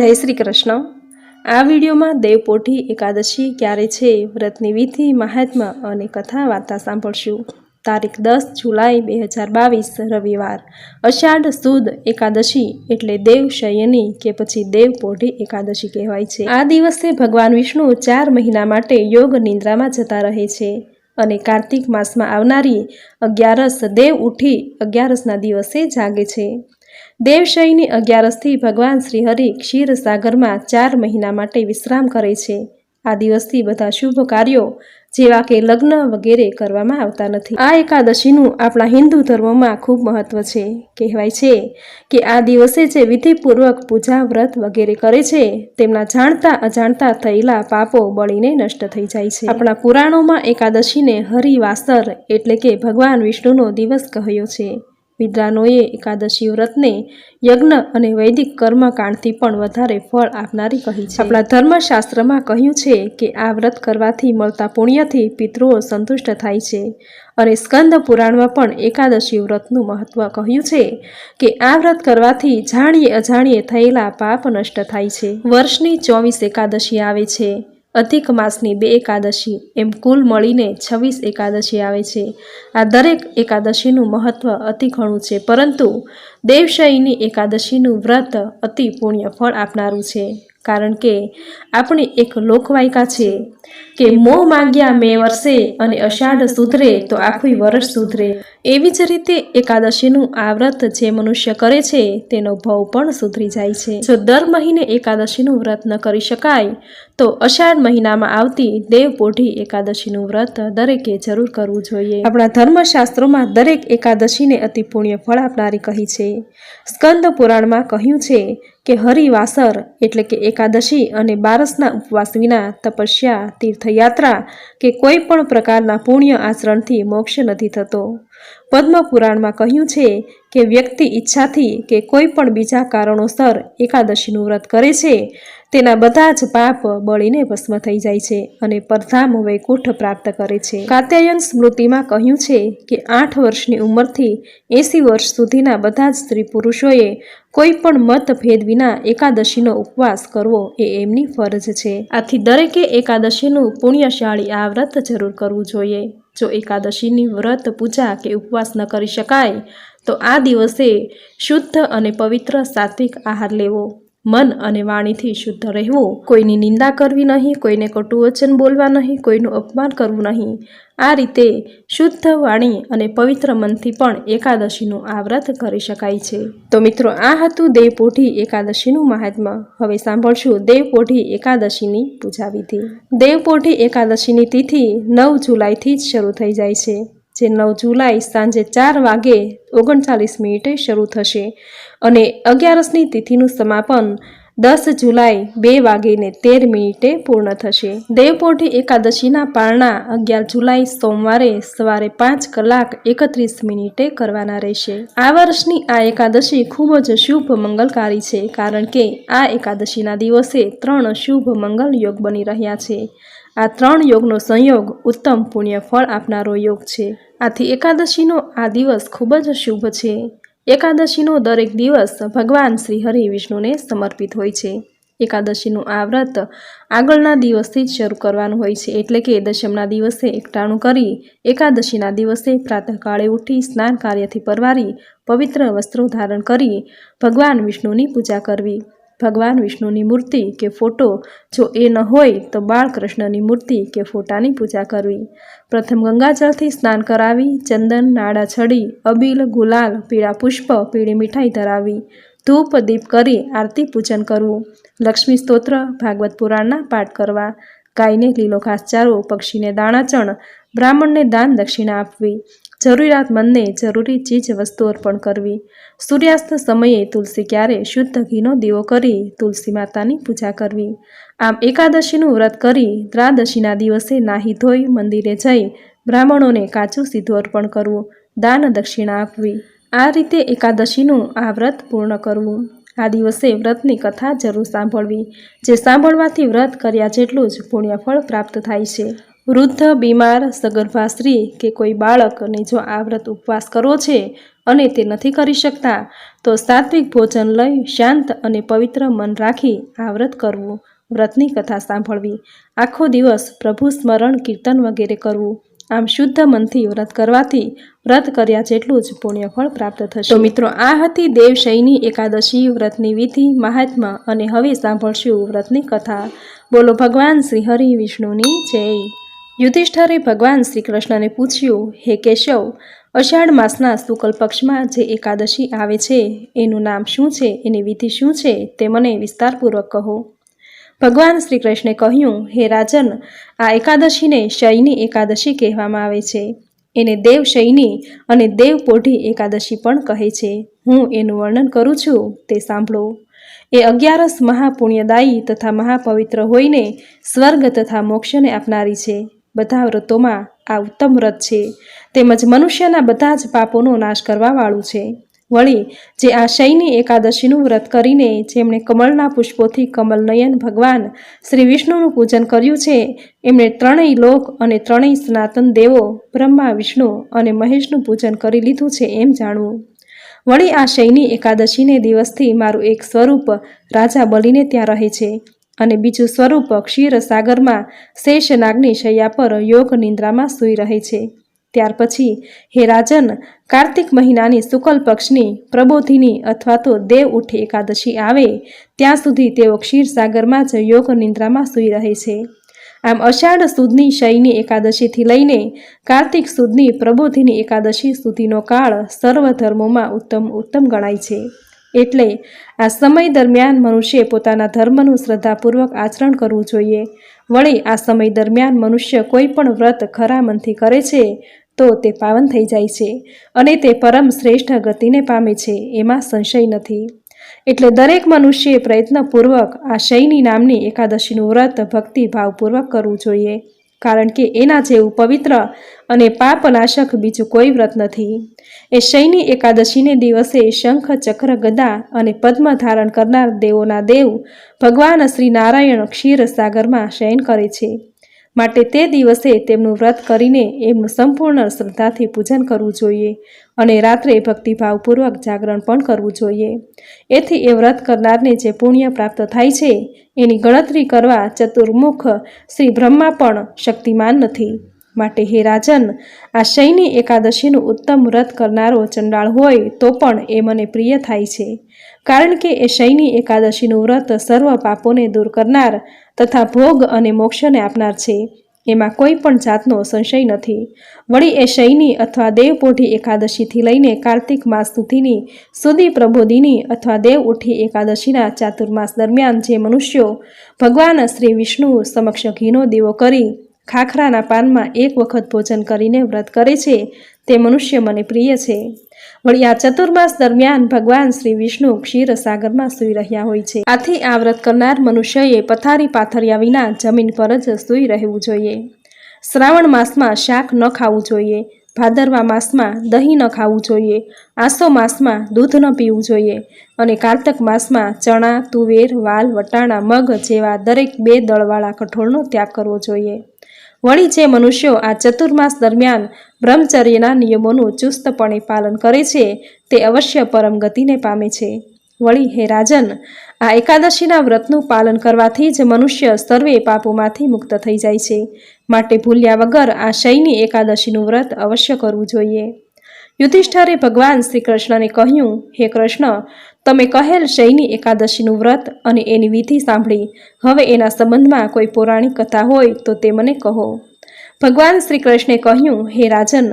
જય શ્રી કૃષ્ણ. આ વિડીયોમાં દેવપોઠી એકાદશી, ક્યારે છે, વ્રતની વિધિ, મહાત્મા અને કથા વાર્તા સાંભળશું. તારીખ દસ જુલાઈ બે હજાર બાવીસ, રવિવાર. અષાઢ સુદ એકાદશી એટલે દેવ શયની કે પછી દેવપોઢી એકાદશી કહેવાય છે. આ દિવસે ભગવાન વિષ્ણુ ચાર મહિના માટે યોગ નિંદ્રામાં જતા રહે છે અને કાર્તિક માસમાં આવનારી અગિયારસ દેવ ઉઠી અગિયારસના દિવસે જાગે છે. દેવશયની અગિયારસથી ભગવાન શ્રીહરિ ક્ષીરસાગરમાં ચાર મહિના માટે વિશ્રામ કરે છે. આ દિવસથી બધા શુભ કાર્યો, જેવા કે લગ્ન વગેરે કરવામાં આવતા નથી. આ એકાદશીનું આપણા હિન્દુ ધર્મમાં ખૂબ મહત્વ છે. કહેવાય છે કે આ દિવસે જે વિધિપૂર્વક પૂજા વ્રત વગેરે કરે છે, તેમના જાણતા અજાણતા થયેલા પાપો બળીને નષ્ટ થઈ જાય છે. આપણા પુરાણોમાં એકાદશીને હરિવાસર એટલે કે ભગવાન વિષ્ણુનો દિવસ કહ્યો છે. વિદ્વાનોએ એકાદશી વ્રતને યજ્ઞ અને વૈદિક કર્મકાંડથી પણ વધારે ફળ આપનારી કહી છે. આપણા ધર્મશાસ્ત્રમાં કહ્યું છે કે આ વ્રત કરવાથી મળતા પુણ્યથી પિતૃઓ સંતુષ્ટ થાય છે અને સ્કંદ પુરાણમાં પણ એકાદશી વ્રતનું મહત્વ કહ્યું છે કે આ વ્રત કરવાથી જાણીએ અજાણીએ થયેલા પાપ નષ્ટ થાય છે. વર્ષની ચોવીસ એકાદશી આવે છે. અધિક માસની બે એકાદશી, એમ કુલ મળીને છવ્વીસ એકાદશી આવે છે. આ દરેક એકાદશીનું મહત્વ અતિ ઘણું છે, પરંતુ દેવશયની એકાદશીનું વ્રત અતિ પુણ્ય ફળ આપનારું છે, કારણ કે આપણી એક લોકવાયકા છે કે મો માંગ્યા મે વર્ષે અને અષાઢ સુધરે તો આખું વર્ષ સુધરે. એવી જ રીતે એકાદશીનું આ વ્રત જે મનુષ્ય કરે છે તેનો ભાવ પણ સુધરી જાય છે. જો દર મહિને એકાદશીનું વ્રત ન કરી શકાય તો અષાઢ મહિનામાં આવતી દેવપોઢી એકાદશીનું વ્રત દરેકે જરૂર કરવું જોઈએ. આપણા ધર્મશાસ્ત્રોમાં દરેક એકાદશીને અતિ પુણ્ય ફળ આપનારી કહી છે. સ્કંદ પુરાણમાં કહ્યું છે કે હરિવાસર એટલે કે એકાદશી અને બારસના ઉપવાસ વિના તપસ્યા, તીર્થયાત્રા કે કોઈ પણ પ્રકારના પુણ્ય આચરણથી મોક્ષ નથી થતો. પદ્મ પુરાણમાં કહ્યું છે કે વ્યક્તિ ઈચ્છાથી કે કોઈ પણ બીજા કારણોસર એકાદશીનું વ્રત કરે છે તેના બધા જ પાપ બળીને ભસ્મ થઈ જાય છે અને પરધામ વૈકુંઠ પ્રાપ્ત કરે છે. કાત્યાયન સ્મૃતિમાં કહ્યું છે કે આઠ વર્ષની ઉંમરથી એંસી વર્ષ સુધીના બધા જ સ્ત્રી પુરુષોએ કોઈ પણ મતભેદ વિના એકાદશીનો ઉપવાસ કરવો એ એમની ફરજ છે. આથી દરેકે એકાદશીનું પુણ્યશાળી આ વ્રત જરૂર કરવું જોઈએ. જો એકાદશીની વ્રત પૂજા કે ઉપવાસ ન કરી શકાય, તો આ દિવસે શુદ્ધ અને પવિત્ર સાત્વિક આહાર લેવો. મન અને વાણીથી શુદ્ધ રહેવું. કોઈની નિંદા કરવી નહીં, કોઈને કટુ વચન બોલવા નહીં, કોઈનું અપમાન કરવું નહીં. આ રીતે શુદ્ધ વાણી અને પવિત્ર મનથી પણ એકાદશીનું આ વ્રત કરી શકાય છે. તો મિત્રો, આ હતું દેવપોઢી એકાદશીનું મહાત્મા. હવે સાંભળશું દેવપોઢી એકાદશીની પૂજા વિધિ દેવપોઢી એકાદશીની તિથિ નવ જુલાઈથી જ શરૂ થઈ જાય છે. જે નવ જુલાઈ સાંજે ચાર વાગે ઓગણચાલીસ મિનિટે શરૂ થશે. અને અગિયારસની તિથિનું સમાપન દસ જુલાઈ બે વાગીને તેર મિનિટે પૂર્ણ થશે. દેવપોઢી એકાદશીના પારણા અગિયાર જુલાઈ સોમવારે સવારે પાંચ કલાક એકત્રીસ મિનિટે કરવાના રહેશે. આ વર્ષની આ એકાદશી ખૂબ જ શુભ મંગલકારી છે કારણ કે આ એકાદશીના દિવસે ત્રણ શુભ મંગલ યોગ બની રહ્યા છે. આ ત્રણ યોગનો સંયોગ ઉત્તમ પુણ્ય ફળ આપનારો યોગ છે. આથી એકાદશીનો આ દિવસ ખૂબ જ શુભ છે. એકાદશીનો દરેક દિવસ ભગવાન શ્રી હરિ વિષ્ણુને સમર્પિત હોય છે. એકાદશીનું આ વ્રત આગળના દિવસથી જ શરૂ કરવાનું હોય છે. એટલે કે દશમના દિવસે એકટાણું કરી એકાદશીના દિવસે પ્રાતઃકાળે ઉઠી સ્નાન કાર્યથી પરવારી પવિત્ર વસ્ત્રો ધારણ કરી ભગવાન વિષ્ણુની પૂજા કરવી. ભગવાન વિષ્ણુની મૂર્તિ કે ફોટો જો એ ન હોય તો બાળકૃષ્ણની મૂર્તિ કે ફોટાની પૂજા કરવી. પ્રથમ ગંગાજળથી સ્નાન કરાવી, ચંદન નાડા છડી, અબીલ, ગુલાલ, પીળા પુષ્પ, પીળી મીઠાઈ ધરાવી, ધૂપ, દીપ કરી આરતી પૂજન કરવું. લક્ષ્મી સ્તોત્ર, ભાગવત પુરાણના પાઠ કરવા. ગાયને લીલો ઘાસચારો, પક્ષીને દાણાચણ, બ્રાહ્મણને દાન દક્ષિણા આપવી. જરૂરિયાતમંદને જરૂરી ચીજ વસ્તુ અર્પણ કરવી. સૂર્યાસ્ત સમયે તુલસી ક્યારે શુદ્ધ ઘીનો દીવો કરી તુલસી માતાની પૂજા કરવી. આમ એકાદશીનું વ્રત કરી ત્રાદશીના દિવસે નાહી ધોઈ મંદિરે જઈ બ્રાહ્મણોને કાચું સીધું અર્પણ કરવું, દાન દક્ષિણા આપવી. આ રીતે એકાદશીનું આ વ્રત પૂર્ણ કરવું. આ દિવસે વ્રતની કથા જરૂર સાંભળવી. જે સાંભળવાથી વ્રત કર્યા જેટલું જ પુણ્યફળ પ્રાપ્ત થાય છે. વૃદ્ધ, બીમાર સગર્ભા સ્ત્રી કે કોઈ બાળકને જો આ વ્રત ઉપવાસ કરવો છે અને તે નથી કરી શકતા, તો સાત્વિક ભોજન લઈ શાંત અને પવિત્ર મન રાખી આ વ્રત કરવું, વ્રતની કથા સાંભળવી, આખો દિવસ પ્રભુ સ્મરણ કીર્તન વગેરે કરવું. આમ શુદ્ધ મનથી વ્રત કરવાથી વ્રત કર્યા જેટલું જ પુણ્યફળ પ્રાપ્ત થશે. તો મિત્રો, આ હતી દેવશયની એકાદશી વ્રતની વિધિ મહાત્મા અને હવે સાંભળશું વ્રતની કથા. બોલો ભગવાન શ્રી હરિ વિષ્ણુની જય. યુધિષ્ઠરે ભગવાન શ્રી કૃષ્ણને પૂછ્યું, હે કેશવ, અષાઢ માસના શુક્લ પક્ષમાં જે એકાદશી આવે છે, એનું નામ શું છે, એની વિધિ શું છે, તે મને વિસ્તારપૂર્વક કહો. ભગવાન શ્રી કૃષ્ણે કહ્યું, હે રાજન, આ એકાદશીને શયની એકાદશી કહેવામાં આવે છે. એને દેવ શયની અને દેવ પોઢી એકાદશી પણ કહે છે. હું એનું વર્ણન કરું છું, તે સાંભળો. એ અગિયારસ મહાપુણ્યદાયી તથા મહાપવિત્ર હોઈને સ્વર્ગ તથા મોક્ષને આપનારી છે. બધા વ્રતોમાં આ ઉત્તમ વ્રત છે. તેમજ મનુષ્યના બધા જ પાપોનો નાશ કરવાવાળું છે. વળી, જે આ શયની એકાદશીનું વ્રત કરીને જેમણે કમળના પુષ્પોથી કમલનયન ભગવાન શ્રી વિષ્ણુનું પૂજન કર્યું છે, એમણે ત્રણેય લોક અને ત્રણેય સનાતન દેવો, બ્રહ્મા, વિષ્ણુ અને મહેશનું પૂજન કરી લીધું છે એમ જાણવું. વળી, આ શયની એકાદશીને દિવસથી મારું એક સ્વરૂપ રાજા બલીને ત્યાં રહે છે. અને બીજું સ્વરૂપ ક્ષીરસાગરમાં શેષનાગની શેષ નાગની શૈયા પર યોગ નિંદ્રામાં સૂઈ રહે છે. ત્યાર પછી હે રાજન, કાર્તિક મહિનાની શુકલ પક્ષની પ્રબોધિની અથવા તો દેવ ઉઠે એકાદશી આવે, ત્યાં સુધી તેઓ ક્ષીરસાગરમાં જ યોગ નિંદ્રામાં સૂઈ રહે છે. આમ અષાઢ સુદની શયની એકાદશીથી લઈને કાર્તિક સુદની પ્રબોધિની એકાદશી સુધીનો કાળ સર્વ ધર્મોમાં ઉત્તમ ઉત્તમ ગણાય છે. એટલે આ સમય દરમિયાન મનુષ્યે પોતાના ધર્મનું શ્રદ્ધાપૂર્વક આચરણ કરવું જોઈએ. વળી આ સમય દરમિયાન મનુષ્ય કોઈ પણ વ્રત ખરા મનથી કરે છે, તો તે પાવન થઈ જાય છે અને તે પરમ શ્રેષ્ઠ ગતિને પામે છે, એમાં સંશય નથી. એટલે દરેક મનુષ્યએ પ્રયત્નપૂર્વક આ શયની નામની એકાદશીનું વ્રત ભક્તિ ભાવપૂર્વક કરવું જોઈએ. કારણ કે એના જેવું પવિત્ર અને પાપનાશક બીજું કોઈ વ્રત નથી. એ શયની એકાદશીને દિવસે શંખ, ચક્ર, ગદા અને પદ્મ ધારણ કરનાર દેવોના દેવ ભગવાન શ્રી નારાયણ ક્ષીર સાગરમાં શયન કરે છે. માટે તે દિવસે તેમનું વ્રત કરીને એમનું સંપૂર્ણ શ્રદ્ધાથી પૂજન કરવું જોઈએ અને રાત્રે ભક્તિભાવપૂર્વક જાગરણ પણ કરવું જોઈએ. એથી એ વ્રત કરનારને જે પુણ્ય પ્રાપ્ત થાય છે, એની ગણતરી કરવા ચતુર્મુખ શ્રી બ્રહ્મા પણ શક્તિમાન નથી. માટે હે રાજન, આ શયની એકાદશીનું ઉત્તમ વ્રત કરનારો ચંડાળ હોય તો પણ એ મને પ્રિય થાય છે. કારણ કે એ શયની એકાદશીનું વ્રત સર્વ પાપોને દૂર કરનાર તથા ભોગ અને મોક્ષને આપનાર છે. એમાં કોઈ પણ જાતનો સંશય નથી. વળી એ શયની અથવા દેવપોઢી એકાદશીથી લઈને કાર્તિક માસ સુધીની સુધી પ્રબોધિની અથવા દેવ ઉઠી એકાદશીના ચાતુર્માસ દરમિયાન જે મનુષ્યો ભગવાન શ્રી વિષ્ણુ સમક્ષ ઘીનો દીવો કરી ખાખરાના પાનમાં એક વખત ભોજન કરીને વ્રત કરે છે. તે મનુષ્ય મને પ્રિય છે. વળી આ ચતુર્માસ દરમિયાન ભગવાન શ્રી વિષ્ણુ ક્ષીરસાગરમાં સૂઈ રહ્યા હોય છે. આથી આ વ્રત કરનાર મનુષ્યએ પથારી પાથર્યા વિના જમીન પર જ સૂઈ રહેવું જોઈએ. શ્રાવણ માસમાં શાક ન ખાવું જોઈએ. ભાદરવા માસમાં દહીં ન ખાવું જોઈએ. આસો માસમાં દૂધ ન પીવું જોઈએ. અને કાર્તક માસમાં ચણા, તુવેર, વાલ, વટાણા, મગ જેવા દરેક બે દળવાળા કઠોળનો ત્યાગ કરવો જોઈએ. વળી જે મનુષ્યો આ ચતુર્માસ દરમિયાન બ્રહ્મચર્યના નિયમોનું ચુસ્તપણે પાલન કરે છે, તે અવશ્ય પરમ ગતિને પામે છે. વળી હે રાજન, આ એકાદશીના વ્રતનું પાલન કરવાથી જ મનુષ્ય સર્વે પાપોમાંથી મુક્ત થઈ જાય છે. માટે ભૂલ્યા વગર આ શયની એકાદશીનું વ્રત અવશ્ય કરવું જોઈએ. યુધિષ્ઠરે ભગવાન શ્રી કૃષ્ણને કહ્યું, હે કૃષ્ણ તમે કહેલ શયની એકાદશીનું વ્રત અને એની વિધિ સાંભળી. હવે એના સંબંધમાં કોઈ પૌરાણિક કથા હોય તો તે મને કહો. ભગવાન શ્રી કૃષ્ણે કહ્યું, હે રાજન,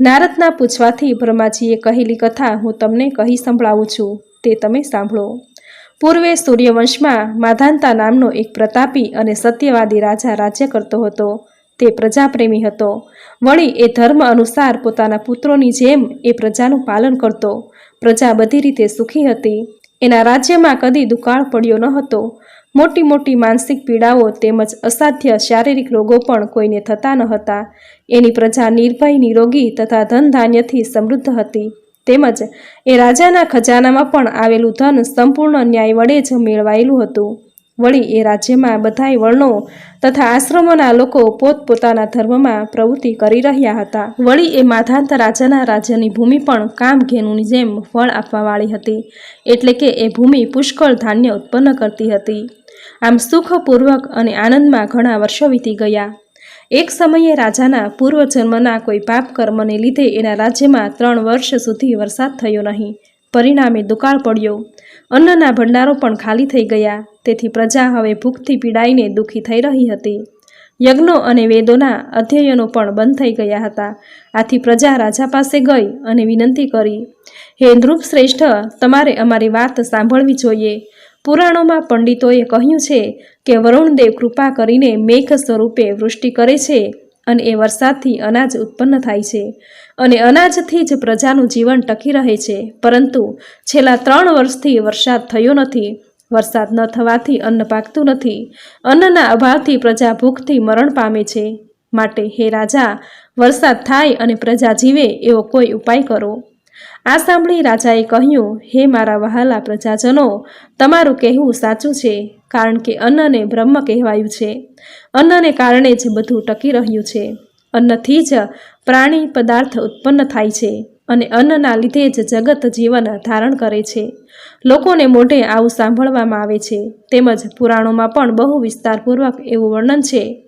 નારદના પૂછવાથી બ્રહ્માજીએ કહેલી કથા હું તમને કહી સંભળાવું છું. તે તમે સાંભળો. પૂર્વે સૂર્યવંશમાં માધાંતા નામનો એક પ્રતાપી અને સત્યવાદી રાજા રાજ્ય કરતો હતો. તે પ્રજાપ્રેમી હતો. વળી એ ધર્મ અનુસાર પોતાના પુત્રોની જેમ એ પ્રજાનું પાલન કરતો. પ્રજા બધી રીતે સુખી હતી. એના રાજ્યમાં કદી દુકાળ પડ્યો ન હતો. મોટી મોટી માનસિક પીડાઓ તેમજ અસાધ્ય શારીરિક રોગો પણ કોઈને થતા ન હતા. એની પ્રજા નિર્ભય, નિરોગી તથા ધન ધાન્યથી સમૃદ્ધ હતી. તેમજ એ રાજાના ખજાનામાં પણ આવેલું ધન સંપૂર્ણ ન્યાય વડે જ મેળવાયેલું હતું. વળી એ રાજ્યમાં બધાય વર્ણો તથા આશ્રમોના લોકો પોતપોતાના ધર્મમાં પ્રવૃત્તિ કરી રહ્યા હતા. વળી એ માધાંત રાજાના રાજ્યની ભૂમિ પણ કામઘેનુની જેમ ફળ આપવાવાળી હતી. એટલે કે એ ભૂમિ પુષ્કળ ધાન્ય ઉત્પન્ન કરતી હતી. આમ સુખપૂર્વક અને આનંદમાં ઘણા વર્ષો વીતી ગયા. એક સમયે રાજાના પૂર્વજન્મના કોઈ પાપ કર્મને લીધે એના રાજ્યમાં ત્રણ વર્ષ સુધી વરસાદ થયો નહીં. પરિણામે દુકાળ પડ્યો. અન્નના ભંડારો પણ ખાલી થઈ ગયા. તેથી પ્રજા હવે ભૂખથી પીડાઈને દુઃખી થઈ રહી હતી. યજ્ઞો અને વેદોના અધ્યયનો પણ બંધ થઈ ગયા હતા. આથી પ્રજા રાજા પાસે ગઈ અને વિનંતી કરી, હે નૃપ શ્રેષ્ઠ તમારે અમારી વાત સાંભળવી જોઈએ. પુરાણોમાં પંડિતોએ કહ્યું છે કે વરુણદેવ કૃપા કરીને મેઘ સ્વરૂપે વૃષ્ટિ કરે છે. અને એ વરસાદથી અનાજ ઉત્પન્ન થાય છે. અને અનાજથી જ પ્રજાનું જીવન ટકી રહે છે. પરંતુ છેલ્લા ત્રણ વર્ષથી વરસાદ થયો નથી. વરસાદ ન થવાથી અન્ન પાકતું નથી. અન્નના અભાવથી પ્રજા ભૂખથી મરણ પામે છે. માટે હે રાજા, વરસાદ થાય અને પ્રજા જીવે એવો કોઈ ઉપાય કરો. આ સાંભળી રાજાએ કહ્યું, હે મારા વહાલા પ્રજાજનો, તમારું કહેવું સાચું છે. કારણ કે અન્નને બ્રહ્મ કહેવાયું છે. અન્નને કારણે જ બધું ટકી રહ્યું છે. અન્નથી જ પ્રાણી પદાર્થ ઉત્પન્ન થાય છે અને અન્નના લીધે જ જગત જીવન ધારણ કરે છે. લોકોને મોઢે આવું સાંભળવામાં આવે છે. તેમજ પુરાણોમાં પણ બહુ વિસ્તારપૂર્વક એવું વર્ણન છે.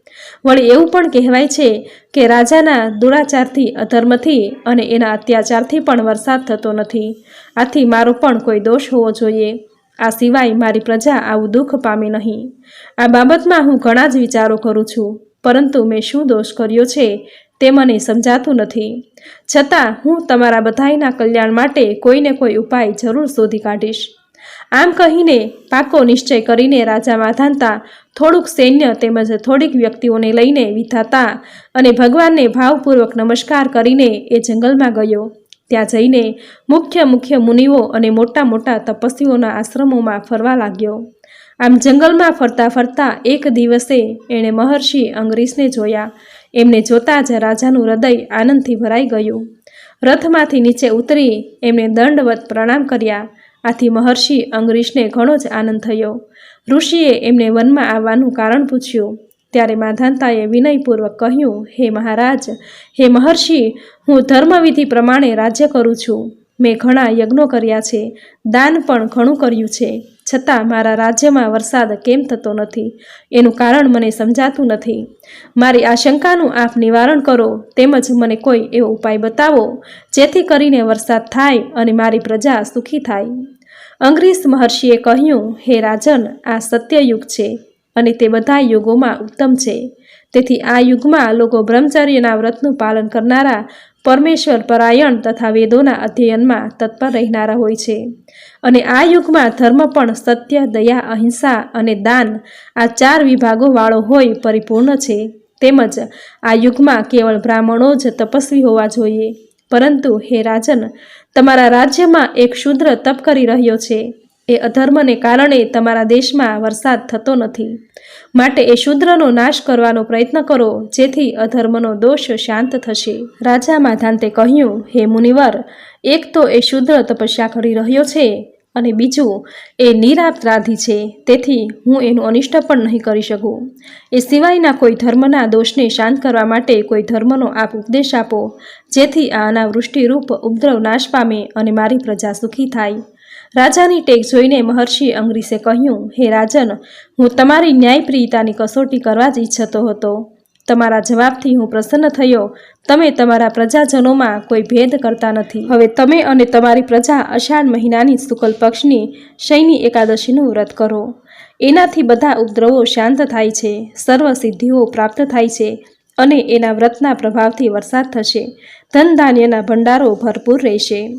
વળી એવું પણ કહેવાય છે કે રાજાના દુરાચારથી, અધર્મથી અને એના અત્યાચારથી પણ વરસાદ થતો નથી. આથી મારો પણ કોઈ દોષ હોવો જોઈએ. આ સિવાય મારી પ્રજા આવું દુઃખ પામે નહીં. આ બાબતમાં હું ઘણા જ વિચારો કરું છું, પરંતુ મેં શું દોષ કર્યો છે તે મને સમજાતું નથી. છતાં હું તમારા બધાયના કલ્યાણ માટે કોઈને કોઈ ઉપાય જરૂર શોધી કાઢીશ. આમ કહીને પાકો નિશ્ચય કરીને રાજા માધાનતા થોડુંક સૈન્ય તેમજ થોડીક વ્યક્તિઓને લઈને વિધાતા અને ભગવાનને ભાવપૂર્વક નમસ્કાર કરીને એ જંગલમાં ગયો. ત્યાં જઈને મુખ્ય મુખ્ય મુનિઓ અને મોટા મોટા તપસ્વીઓના આશ્રમોમાં ફરવા લાગ્યો. આમ જંગલમાં ફરતા ફરતા એક દિવસે એણે મહર્ષિ અંગ્રીસને જોયા. એમને જોતાં જ રાજાનું હૃદય આનંદથી ભરાઈ ગયું. રથમાંથી નીચે ઉતરી એમણે દંડવત પ્રણામ કર્યા. આથી મહર્ષિ અંગ્રીશને ઘણો જ આનંદ થયો. ઋષિએ એમને વનમાં આવવાનું કારણ પૂછ્યું. ત્યારે માધાંતાએ વિનયપૂર્વક કહ્યું, હે મહારાજ, હે મહર્ષિ, હું ધર્મવિધિ પ્રમાણે રાજ્ય કરું છું. મેં ઘણા યજ્ઞો કર્યા છે. દાન પણ ઘણું કર્યું છે. છતાં મારા રાજ્યમાં વરસાદ કેમ થતો નથી? એનું કારણ મને સમજાતું નથી. મારી આશંકાનું આપ નિવારણ કરો. તેમજ મને કોઈ એવો ઉપાય બતાવો, જેથી કરીને વરસાદ થાય અને મારી પ્રજા સુખી થાય. અંગ્રેજ મહર્ષિએ કહ્યું, હે રાજન, આ સત્યયુગ છે. અને તે બધા યુગોમાં ઉત્તમ છે. તેથી આ યુગમાં લોકો બ્રહ્મચર્યના વ્રતનું પાલન કરનારા પરમેશ્વર પરાયણ તથા વેદોના અધ્યયનમાં તત્પર રહેનારા હોય છે. અને આ યુગમાં ધર્મ પણ સત્ય, દયા, અહિંસા અને દાન આ ચાર વિભાગોવાળો હોય પરિપૂર્ણ છે. તેમજ આ યુગમાં કેવળ બ્રાહ્મણો જ તપસ્વી હોવા જોઈએ. પરંતુ હે રાજન, તમારા રાજ્યમાં એક શુદ્ર તપ કરી રહ્યો છે. એ અધર્મને કારણે તમારા દેશમાં વરસાદ થતો નથી. માટે એ શુદ્રનો નાશ કરવાનો પ્રયત્ન કરો, જેથી અધર્મનો દોષ શાંત થશે. રાજા માધાંતે કહ્યું, હે મુનિવર, એક તો એ શુદ્ર તપસ્યા કરી રહ્યો છે અને બીજું, એ નિરાપરાધી છે, તેથી હું એનું અનિષ્ટ પણ નહીં કરી શકું. એ સિવાયના કોઈ ધર્મના દોષને શાંત કરવા માટે કોઈ ધર્મનો આપ ઉપદેશ આપો, જેથી આ અનાવૃષ્ટિરૂપ ઉપદ્રવ નાશ પામે અને મારી પ્રજા સુખી થાય. રાજાની ટેક જોઈને મહર્ષિ અંગ્રીસે કહ્યું, હે રાજન, હું તમારી ન્યાયપ્રિયતાની કસોટી કરવા જ ઈચ્છતો હતો. તમારા જવાબથી હું પ્રસન્ન થયો. તમે તમારા પ્રજાજનોમાં કોઈ ભેદ કરતા નથી. હવે તમે અને તમારી પ્રજા અષાઢ મહિનાની શુકલ પક્ષની શૈની એકાદશીનું વ્રત કરો. એનાથી બધા ઉપદ્રવો શાંત થાય છે. સર્વ સિદ્ધિઓ પ્રાપ્ત થાય છે અને એના વ્રતના પ્રભાવથી વરસાદ થશે. ધન ધાન્યના ભંડારો ભરપૂર રહેશે.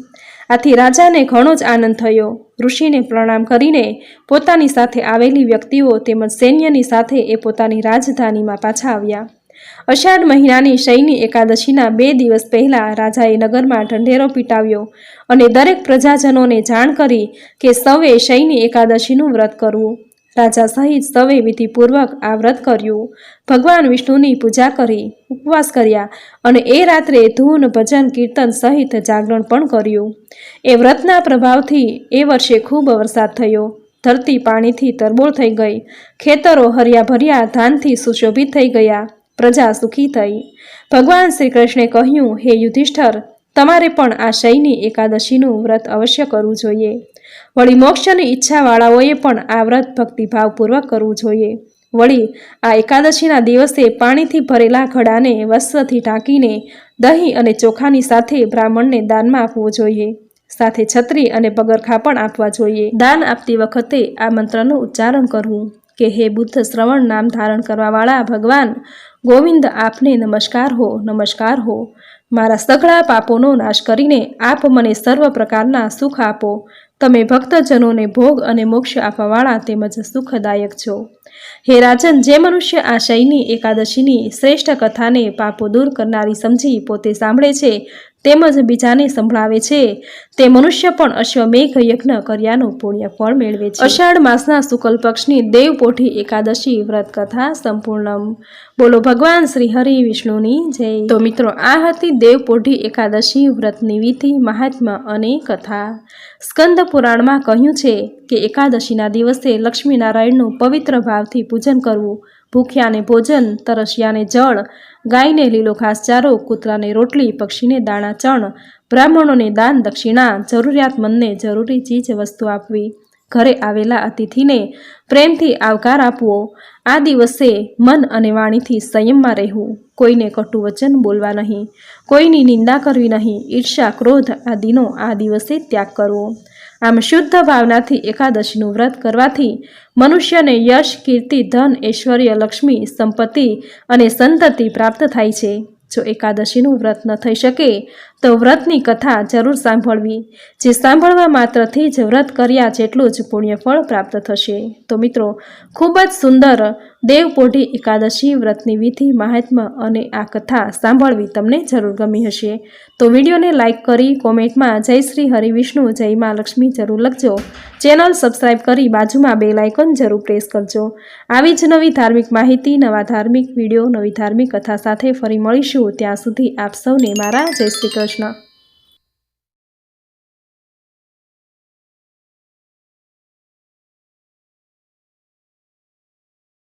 આથી રાજાને ઘણો જ આનંદ થયો. ઋષિને પ્રણામ કરીને પોતાની સાથે આવેલી વ્યક્તિઓ તેમજ સૈન્યની સાથે એ પોતાની રાજધાનીમાં પાછા આવ્યા. અષાઢ મહિનાની શયની એકાદશીના બે દિવસ પહેલાં રાજાએ નગરમાં ઢંઢેરો પીટાવ્યો અને દરેક પ્રજાજનોને જાણ કરી કે સૌએ શયની એકાદશીનું વ્રત કરવું. રાજા સહિત સૌએ વિધિપૂર્વક આ વ્રત કર્યું. ભગવાન વિષ્ણુની પૂજા કરી. ઉપવાસ કર્યા અને એ રાત્રે ધૂન, ભજન, કીર્તન સહિત જાગરણ પણ કર્યું. એ વ્રતના પ્રભાવથી એ વર્ષે ખૂબ વરસાદ થયો. ધરતી પાણીથી તરબોળ થઈ ગઈ. ખેતરો હર્યાભર્યા, ધાનથી સુશોભિત થઈ ગયા. પ્રજા સુખી થઈ. ભગવાન શ્રી કૃષ્ણે કહ્યું, હે યુધિષ્ઠર, તમારે પણ આ શયની એકાદશીનું વ્રત અવશ્ય કરવું જોઈએ. વળી મોક્ષની ઈચ્છાવાળાઓએ પણ આ વ્રત ભક્તિભાવપૂર્વક કરવું જોઈએ. વળી આ એકાદશીના દિવસે પાણીથી ભરેલા ઘડાને વસ્ત્રથી ઢાંકીને દહીં અને ચોખાની સાથે બ્રાહ્મણને દાનમાં આપવું જોઈએ. સાથે છત્રી અને પગરખા પણ આપવા જોઈએ. દાન આપતી વખતે આ મંત્રનું ઉચ્ચારણ કરવું. કે હે બુદ્ધ શ્રવણ નામ ધારણ કરવાવાળા ભગવાન, ગોવિંદ આપને નમસ્કાર હો નમસ્કાર હો. મારા સઘળા પાપોનો નાશ કરીને આપ મને સર્વ પ્રકારના સુખ આપો. તમે ભક્તજનોને ભોગ અને મોક્ષ આપવાવાળા તેમજ સુખદાયક છો. હે રાજન, જે મનુષ્ય આ શયની એકાદશીની શ્રેષ્ઠ કથાને પાપો દૂર કરનારી સમજી પોતે સાંભળે છે, તેમજ બીજાને સંભળાવે છે. તે મનુષ્ય પણ અશ્વમેઘ યજ્ઞ કર્યાનું પુણ્ય ફળ મેળવે છે. અષાઢ માસના શુકલ પક્ષની દેવપોઠી એકાદશી વ્રત કથા સંપૂર્ણ બોલો ભગવાન શ્રી હરિ વિષ્ણુની જય. તો મિત્રો, આ હતી દેવપોઠી એકાદશી વ્રતની વિધિ મહાત્મા અને કથા. સ્કંદ પુરાણમાં કહ્યું છે કે એકાદશીના દિવસે લક્ષ્મીનારાયણનું પવિત્ર ભાવથી પૂજન કરવું, ભૂખ્યાને ભોજન, તરસ્યાને જળ, ગાયને લીલો ઘાસચારો, કૂતરાને રોટલી, પક્ષીને દાણા, ચણ, બ્રાહ્મણોને દાન, દક્ષિણા જરૂરિયાતમંદને જરૂરી ચીજ, વસ્તુ આપવી. ઘરે આવેલા અતિથિને પ્રેમથી આવકાર આપવો. આ દિવસે મન અને વાણીથી સંયમમાં રહેવું. કોઈને કટુ વચન બોલવા નહીં. કોઈની નિંદા કરવી નહીં. ઈર્ષા ક્રોધ આદિનો આ દિવસે ત્યાગ કરવો. આમ શુદ્ધ ભાવનાથી એકાદશીનું વ્રત કરવાથી મનુષ્યને યશ, કીર્તિ, ધન, ઐશ્વર્ય, લક્ષ્મી, સંપત્તિ અને સંતતિ પ્રાપ્ત થાય છે. જો એકાદશીનું વ્રત ન થઈ શકે તો વ્રતની કથા જરૂર સાંભળવી. જે સાંભળવા માત્રથી જ વ્રત કર્યા જેટલું જ પુણ્યફળ પ્રાપ્ત થશે. તો મિત્રો, ખૂબ જ સુંદર દેવપોઢી એકાદશી વ્રતની વિધિ મહાત્મા અને આ કથા સાંભળવી તમને જરૂર ગમી હશે. તો વિડીયોને લાઇક કરી કોમેન્ટમાં જય શ્રી હરિવિષ્ણુ જય મા લક્ષ્મી જરૂર લખજો. ચેનલ સબસ્ક્રાઇબ કરી બાજુમાં બે લાઇકન જરૂર પ્રેસ કરજો. આવી જ નવી ધાર્મિક માહિતી, નવા ધાર્મિક વીડિયો, નવી ધાર્મિક કથા સાથે ફરી મળીશું. ત્યાં સુધી આપ સૌને મારા જય શ્રી કૃષ્ણ. точно.